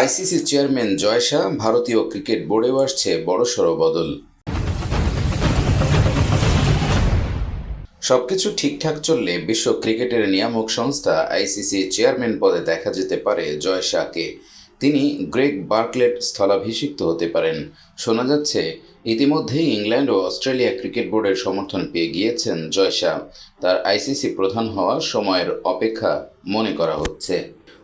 ICC chairman জয় শাহ ভারতীয় cricket বোর্ডেও আসছে বড়সড় বদল। সবকিছু ঠিকঠাক চললে বিশ্ব ক্রিকেটের নিয়ামক সংস্থা আইসিসি চেয়ারম্যান পদে দেখা যেতে পারে জয় শাহকে। তিনি গ্রেগ বার্কলেট স্থলাভিষিক্ত হতে পারেন। শোনা যাচ্ছে, ইতিমধ্যেই ইংল্যান্ড ও অস্ট্রেলিয়া ক্রিকেট বোর্ডের সমর্থন পেয়ে গিয়েছেন জয় শাহ। তার আইসিসি প্রধান হওয়ার সময়ের অপেক্ষা মনে করা হচ্ছে।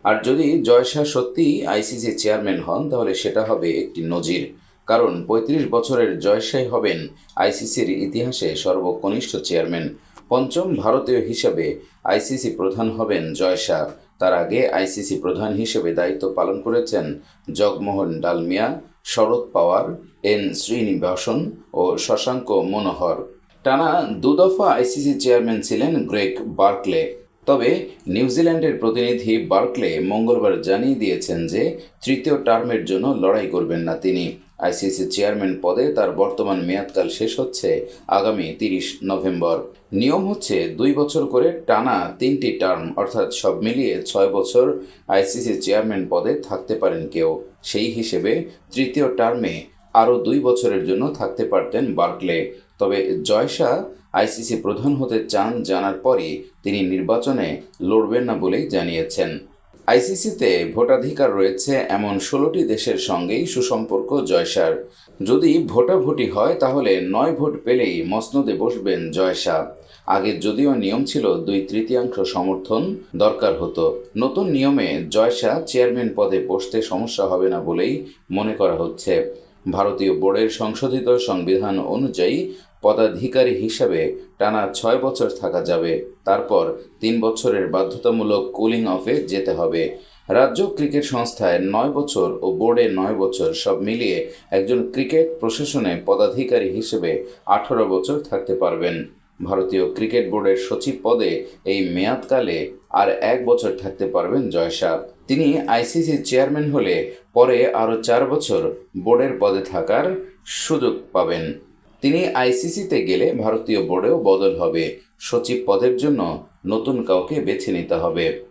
আর যদি জয় শাহ সত্যিই আইসিসি চেয়ারম্যান হন, তাহলে সেটা হবে একটি নজির। কারণ পঁয়ত্রিশ বছরের জয়শাহী হবেন আইসিসির ইতিহাসে সর্বকনিষ্ঠ চেয়ারম্যান। পঞ্চম ভারতীয় হিসাবে আইসিসি প্রধান হবেন জয় শাহ তার আগে আইসিসি প্রধান হিসেবে দায়িত্ব পালন করেছেন জগমোহন ডালমিয়া, শরৎ পাওয়ার, এন শ্রীনিবাসন ও শশাঙ্ক মনোহর। টানা দুদফা আইসিসি চেয়ারম্যান ছিলেন গ্রেক বার্কলে। তবে নিউজিল্যান্ডের প্রতিনিধি বার্কলে মঙ্গলবার জানিয়ে দিয়েছেন যে তৃতীয় টার্মের জন্য লড়াই করবেন না তিনি। আইসিসি চেয়ারম্যান পদে তার বর্তমান মেয়াদকাল শেষ হচ্ছে আগামী তিরিশ নভেম্বর। নিয়ম হচ্ছে দুই বছর করে টানা তিনটি টার্ম, অর্থাৎ সব মিলিয়ে ছয় বছর আইসিসি চেয়ারম্যান পদে থাকতে পারেন কেউ। সেই হিসেবে তৃতীয় টার্মে আরও দুই বছরের জন্য থাকতে পারতেন বার্কলে। তবে জয় শাহ আইসিসি প্রধান হতে চান জানার পরই তিনি নির্বাচনে লড়বেন না বলেই জানিয়েছেন। আইসিসিতে ভোটাধিকার রয়েছে এমন ষোলোটি দেশের সঙ্গেই সুসম্পর্ক জয়সার যদি ভোটাভুটি হয় তাহলে নয় ভোট পেলেই মসনদে বসবেন জয়শাহ আগে যদিও নিয়ম ছিল দুই তৃতীয়াংশ সমর্থন দরকার হতো। নতুন নিয়মে জয়শাহ চেয়ারম্যান পদে বসতে সমস্যা হবে না বলেই মনে করা হচ্ছে। ভারতীয় বোর্ডের সংশোধিত সংবিধান অনুযায়ী পদাধিকারী হিসাবে টানা ছয় বছর থাকা যাবে। তারপর তিন বছরের বাধ্যতামূলক কুলিং অফে যেতে হবে। রাজ্য ক্রিকেট সংস্থায় নয় বছর ও বোর্ডে নয় বছর সব মিলিয়ে একজন ক্রিকেট প্রশাসনে পদাধিকারী হিসেবে আঠারো বছর থাকতে পারবেন। ভারতীয় ক্রিকেট বোর্ডের সচিব পদে এই মেয়াদকালে আর এক বছর থাকতে পারবেন জয়শাহ তিনি আইসিসি চেয়ারম্যান হলে পরে আরও চার বছর বোর্ডের পদে থাকার সুযোগ পাবেন। তিনি আইসিসিতে গেলে ভারতীয় বোর্ডেও বদল হবে। সচিব পদের জন্য নতুন কাউকে বেছে নিতে হবে।